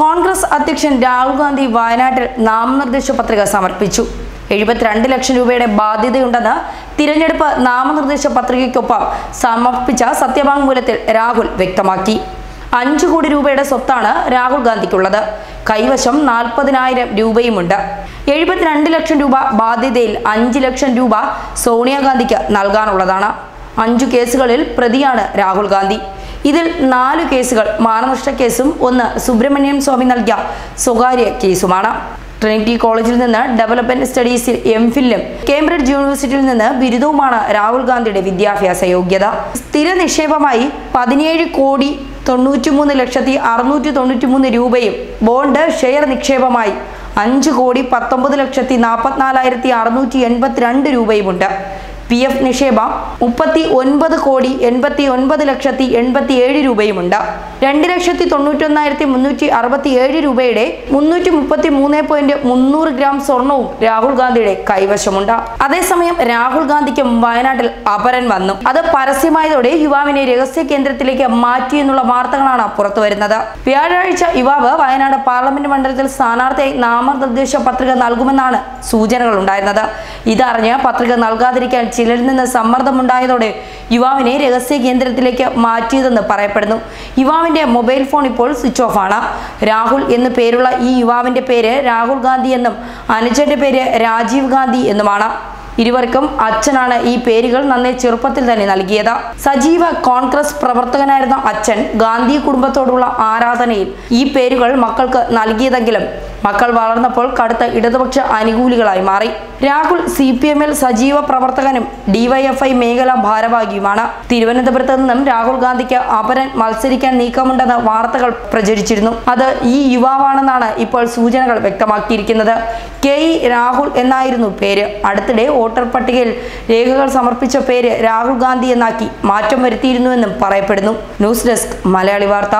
കോൺഗ്രസ് അധ്യക്ഷൻ രാഹുൽ ഗാന്ധി വയനാട്ടിൽ നാമനിർദ്ദേശ പത്രിക സമർപ്പിച്ചു. എഴുപത്തിരണ്ട് ലക്ഷം രൂപയുടെ ബാധ്യതയുണ്ടെന്ന് തിരഞ്ഞെടുപ്പ് നാമനിർദ്ദേശ പത്രികയ്ക്കൊപ്പം സമർപ്പിച്ച സത്യവാങ്മൂലത്തിൽ രാഹുൽ വ്യക്തമാക്കി. അഞ്ചു കോടി രൂപയുടെ സ്വത്താണ് രാഹുൽ ഗാന്ധിക്കുള്ളത്. കൈവശം നാൽപ്പതിനായിരം രൂപയുമുണ്ട്. എഴുപത്തിരണ്ട് ലക്ഷം രൂപ ബാധ്യതയിൽ അഞ്ച് ലക്ഷം രൂപ സോണിയാഗാന്ധിക്ക് നൽകാനുള്ളതാണ്. അഞ്ചു കേസുകളിൽ പ്രതിയാണ് രാഹുൽ ഗാന്ധി. ഇതിൽ നാലു കേസുകൾ മാനനഷ്ട കേസും ഒന്ന് സുബ്രഹ്മണ്യം സ്വാമി നൽകിയ സ്വകാര്യ കേസുമാണ്. ട്രിനിറ്റി കോളേജിൽ നിന്ന് ഡെവലപ്മെന്റ് സ്റ്റഡീസിൽ എം ഫില്ലും കേംബ്രിഡ്ജ് യൂണിവേഴ്സിറ്റിയിൽ നിന്ന് ബിരുദവുമാണ് രാഹുൽ ഗാന്ധിയുടെ വിദ്യാഭ്യാസ യോഗ്യത. സ്ഥിര നിക്ഷേപമായി പതിനേഴ് കോടി തൊണ്ണൂറ്റിമൂന്ന് ലക്ഷത്തി അറുന്നൂറ്റി തൊണ്ണൂറ്റിമൂന്ന് രൂപയും ബോണ്ട് ഷെയർ നിക്ഷേപമായി അഞ്ച് കോടി പത്തൊമ്പത് ലക്ഷത്തി നാൽപ്പത്തിനാലായിരത്തി അറുന്നൂറ്റി എൺപത്തിരണ്ട് രൂപയുമുണ്ട്. പി എഫ് നിക്ഷേപം മുപ്പത്തി ഒൻപത് കോടി എൺപത്തി ഒൻപത് ലക്ഷത്തി എൺപത്തി ഏഴ് രൂപയുമുണ്ട്. രണ്ട് ലക്ഷത്തി തൊണ്ണൂറ്റൊന്നായിരത്തി മുന്നൂറ്റി അറുപത്തി ഏഴ് രൂപയുടെ മുന്നൂറ്റി മുപ്പത്തി മൂന്ന് പോയിന്റ് മുന്നൂറ് ഗ്രാം സ്വർണവും രാഹുൽ ഗാന്ധിയുടെ കൈവശമുണ്ട്. അതേസമയം രാഹുൽ ഗാന്ധിക്കും വയനാട്ടിൽ അപരൻ വന്നു. അത് പരസ്യമായതോടെ യുവാവിനെ രഹസ്യ കേന്ദ്രത്തിലേക്ക് മാറ്റി എന്നുള്ള വാർത്തകളാണ് പുറത്തു വരുന്നത്. വ്യാഴാഴ്ച യുവാവ് വയനാട് പാർലമെന്റ് മണ്ഡലത്തിൽ സ്ഥാനാർത്ഥിയായി നാമനിർദ്ദേശ പത്രിക നൽകുമെന്നാണ് സൂചനകൾ ഉണ്ടായിരുന്നത്. ഇതറിഞ്ഞ് പത്രിക നൽകാതിരിക്കാൻ ചിലരിൽ നിന്ന് സമ്മർദ്ദമുണ്ടായതോടെ യുവാവിനെ രഹസ്യ കേന്ദ്രത്തിലേക്ക് മാറ്റിയതെന്ന് പറയപ്പെടുന്നു. യുവാവിന്റെ മൊബൈൽ ഫോൺ ഇപ്പോൾ സ്വിച്ച് ഓഫ് ആണ്. രാഹുൽ എന്ന് പേരുള്ള ഈ യുവാവിന്റെ പേര് രാഹുൽ ഗാന്ധി എന്നും അനുജന്റെ പേര് രാജീവ് ഗാന്ധി എന്നുമാണ്. ഇരുവർക്കും അച്ഛനാണ് ഈ പേരുകൾ നന്നേ ചെറുപ്പത്തിൽ തന്നെ നൽകിയത്. സജീവ കോൺഗ്രസ് പ്രവർത്തകനായിരുന്ന അച്ഛൻ ഗാന്ധി കുടുംബത്തോടുള്ള ആരാധനയിൽ ഈ പേരുകൾ മക്കൾക്ക് നൽകിയതെങ്കിലും മക്കൾ വളർന്നപ്പോൾ കടുത്ത ഇടതുപക്ഷ അനുകൂലികളായി മാറി. രാഹുൽ സി പി എമ്മിൽ സജീവ പ്രവർത്തകനും ഡിവൈഎഫ്ഐ മേഖലാ ഭാരവാഹിയുമാണ്. തിരുവനന്തപുരത്ത് നിന്നും രാഹുൽ ഗാന്ധിക്ക് അപരൻ മത്സരിക്കാൻ നീക്കമുണ്ടെന്ന വാർത്തകൾ പ്രചരിച്ചിരുന്നു. അത് ഈ യുവാവാണെന്നാണ് ഇപ്പോൾ സൂചനകൾ വ്യക്തമാക്കിയിരിക്കുന്നത്. കെ ഇ രാഹുൽ എന്നായിരുന്നു പേര്. അടുത്തിടെ വോട്ടർ പട്ടികയിൽ രേഖകൾ സമർപ്പിച്ച പേര് രാഹുൽ ഗാന്ധി എന്നാക്കി മാറ്റം വരുത്തിയിരുന്നുവെന്നും പറയപ്പെടുന്നു. ന്യൂസ് ഡെസ്ക് മലയാളി വാർത്ത.